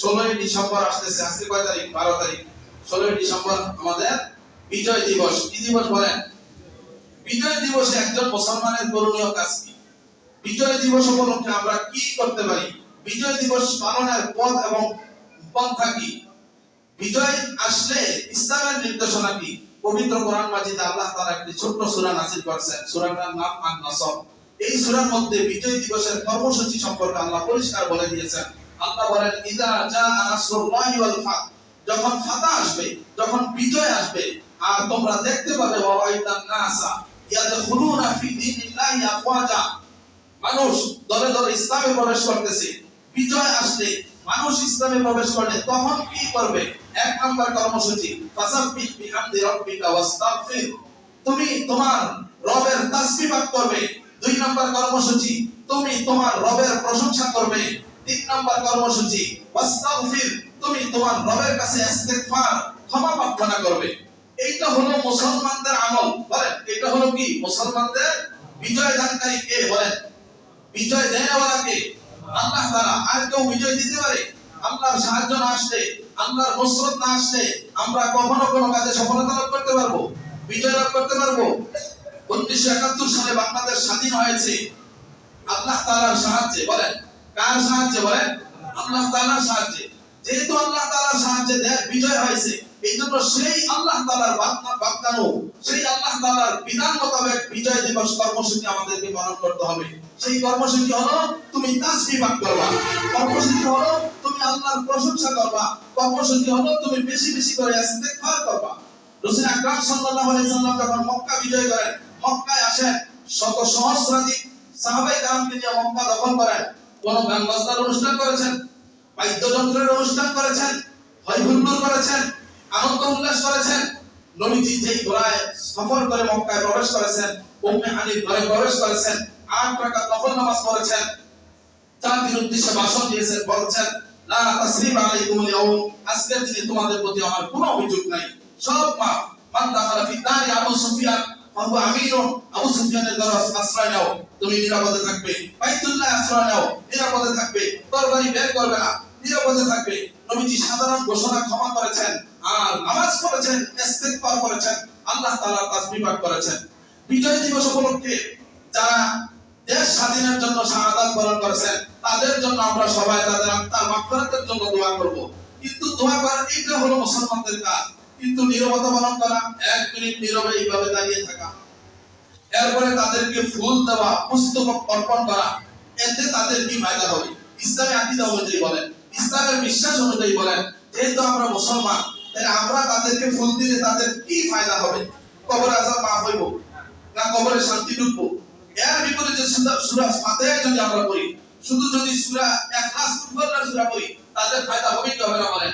ষোলোই ডিসেম্বর আসতেছে, আজকে কয় তারিখ? বারো তারিখ। ষোলোই ডিসেম্বর আমাদের বিজয় দিবস। কি দিবস বলেন? বিজয় দিবসে একজন মুসলমানের করণীয় কাজ কি? বিজয় দিবস উপলক্ষে আমরা কি করতে পারি? বিজয় দিবস পালনের পথ এবং পন্থা কি? বিজয় আসলে ইসলামের নির্দেশনা কি? পবিত্র কোরআন মাজিদে আল্লাহ তাআলা একটি ছোট্ট সূরা নাযিল করেছেন। সূরাটার নাম আন-নাসর। এই সূরার মধ্যে বিজয় দিবসের কর্মসূচি সম্পর্কে আল্লাহ পরিষ্কার বলে দিয়েছেন। আল্লাহ বলেন নাসরুল্লাহি ওয়াল ফাত। যখন ফাতা আসবে, যখন বিজয় আসবে, আর তোমরা দেখতে পাবে নাসা ইয়াদখুলুনা ফি আফওয়াজা। মানুষ দলে দলে ইসলামে প্রবেশ করতেছে। বিজয় আসলে মানুষ ইসলামে প্রবেশ করলে তখন কি করবে? এক নম্বর কর্মসূচি, ফাসাব্বিহ বিহামদি ওয়াস্তাগফির। তুমি তোমার রবের তাসবিহ করবে। দুই নম্বর কর্মসূচি তুমি তোমার রবের প্রশংসা করবে। তিন নম্বর কর্মসূচি, ওয়াস্তাগফির। তুমি তোমার রবের কাছে ইস্তেগফার, ক্ষমা প্রার্থনা করবে। এইটা হলো মুসলমানদের আমল, বলেন। এটা হলো কি? মুসলমানদের বিজয় দানকারী কে বলেন? বিজয় দেওয়ালা কে? আল্লাহ তাআলা। আর কেউ বিজয় দিতে পারে? আল্লাহর সাহায্য না আসলে, আল্লাহর নসরত না আসলে আমরা কখনো কোনো কাজে সফলতা লাভ করতে পারব? বিজয় লাভ করতে পারব? উনিশশো একাত্তর সালে বাংলাদেশ স্বাধীন হয়েছে। আল্লাহ তাআলার সাহায্যে, বলেন। কার সাহায্যে, বলেন? আল্লাহ তাআলার সাহায্যে। যেহেতু আল্লাহ তাআলার সাহায্যে বিজয় হয়েছে এই জন্য সেই আল্লাহ তাআলার বাগদা- সেই আল্লাহ তাআলার বিধান মোতাবেক বিজয় দিবস কর্মসূচি আমাদেরকে পালন করতে হবে। সেই কর্মসূচি হলো, তুমি তাসবিহ পাঠ করবা। কর্মসূচি হলো, তুমি আল্লাহর প্রশংসা করবা। কর্মসূচি হলো, তুমি বেশি বেশি করে ইস্তেগফার করবা। রাসূল আকরাম সাল্লাল্লাহু আলাইহি যখন মক্কা বিজয় করেন, মক্কায় আসেন, শত সহস্রাধিক সাহাবায়ে কেরামকে নিয়ে মক্কা দখল করেন, কোন গান বাজনার অনুষ্ঠান করেছেন, বাদ্যযন্ত্রের অনুষ্ঠান করেছেন হয় করেছেন, আনন্দ উল্লাস করেছেন, নবীজি যেই ঘোড়ায় সফর করে মক্কায় প্রবেশ করেছেন, উম্মে হানির ঘরে প্রবেশ করেছেন, আট রাকাত নফল নামাজ পড়েছেন জাতির উদ্দেশ্যে ভাষণ দিয়েছেন, বলছেন, লা তাসরিব আলাইকুম ইয়াউম আজকের দিনে তোমাদের প্রতি আমার কোনো অভিযোগ নাই। সব মাফ। মান দাখালা ফি দারি আবু সুফিয়ান ফাহু আমিনুন আবু সুফিয়ানের দ্বারা আশ্রয় নাও। তুমি নিরাপদে থাকবে। বাইতুল্লাহ আশ্রয় নাও। নিরাপদে থাকবে। তরবারি বের করবে না। নিরাপদে থাকবে। নবীজি সাধারণ ঘোষণা ক্ষমা করেছেন আর নামাজ পড়েছেন, ইস্তেগফার করেছেন। আল্লাহ তাআলার তাসবিহ করেছেন। বিজয় দিবস উপলক্ষে যারা দেশ স্বাধীনের জন্য শাহাদাত বরণ করেছেন, তাদের জন্য আমরা সবাই তাদের আত্মার মাগফিরাতের জন্য দোয়া করব। কিন্তু দোয়া করা এটা হলো মুসলমানদের কাজ। কিন্তু নীরবতা পালন করা, এক মিনিট নীরবে এইভাবে দাঁড়িয়ে থাকা। এরপরে তাদেরকে ফুল দেওয়া পুস্তক অর্পণ করা, এতে তাদের কি ফায়দা হবে? ইসলামী আকীদা অনুযায়ী বলেন, ইসলামের বিশ্বাস অনুযায়ী বলেন, যেহেতু আমরা মুসলমান, তাহলে আমরা তাদেরকে ফুল দিলে তাদের কি ফায়দা হবে? কবর আজাব মাফ হইব না কবরে শান্তি ঢুকবো? এর বিপরীতে সূরা ফাতিহা যদি আমরা পড়ি, শুধু যদি সূরা ইখলাস মুফাররা সুরা পড়ি, তাদের ফায়দা হবে কি হবে না বলেন?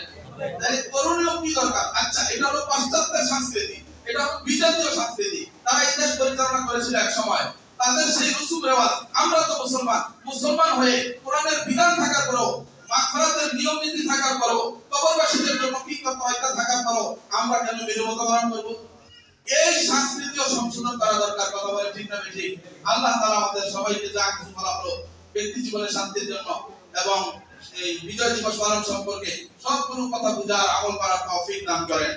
তাহলে করণীয় কি দরকার? আচ্ছা এটা হলো পাশ্চাত্যের সংস্কৃতি, এটা হলো বিজাতীয় সংস্কৃতি। তারা এই দেশ পরিচালনা করেছিল এক সময়। তাদের সেই রসুম রেওয়াজ, আমরা তো মুসলমান মুসলমান হয়ে কোরআনের বিধান থাকার পরেও মাগফিরাতের নিয়ম নীতি থাকার পরেও, কবরবাসীদের জন্য কি করতে থাকার পরেও আমরা কেন নিরবতা পালন করব? এই সংস্কৃতিও সংশোধন করা দরকার, কথা বলে ঠিক না ঠিক আল্লাহ তাআলা আমাদের সবাইকে যা কিছু বলা হলো, ব্যক্তি জীবনে শান্তির জন্য এবং এই বিজয় দিবস পালন সম্পর্কে সবগুলো কথা বুঝার আমল করার তৌফিক দান করেন।